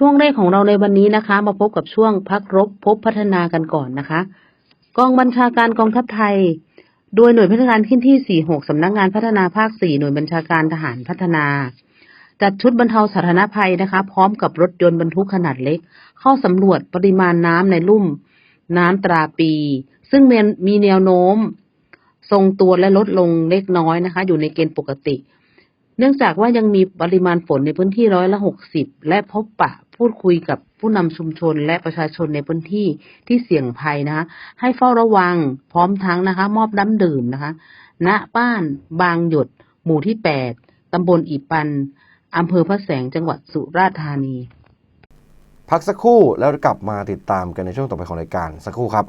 ช่วงแรกของเราในวันนี้นะคะ มาพบกับช่วงพักรบพบพัฒนากันก่อนนะคะ กองบัญชาการกองทัพไทย โดยหน่วยพัฒนาขึ้นที่ 46 สำนักงานพัฒนาภาค 4 หน่วยบัญชาการทหารพัฒนา จัดชุดบรรเทาสาธารณภัยนะคะ พร้อมกับรถยนต์บรรทุกขนาดเล็ก เข้าสำรวจปริมาณน้ำในลุ่ม น้ำตราปี ซึ่งมีแนวโน้ม ทรงตัวและลดลงเล็กน้อยนะคะ อยู่ในเกณฑ์ปกติ เนื่องจากว่ายังมีปริมาณฝนในพื้นที่ร้อยละหกสิบและพบปะพูดคุยกับผู้นำชุมชนและประชาชนในพื้นที่ที่เสี่ยงภัยนะคะ ให้เฝ้าระวังพร้อมทั้งนะคะ มอบน้ำดื่มนะคะณบ้านบางหยด หมู่ที่แปดตำบลอีปันอำเภอพระแสงจังหวัดสุราษฎร์ธานี พักสักครู่แล้วกลับมาติดตามกันในช่วงต่อไปของรายการสักครู่ครับ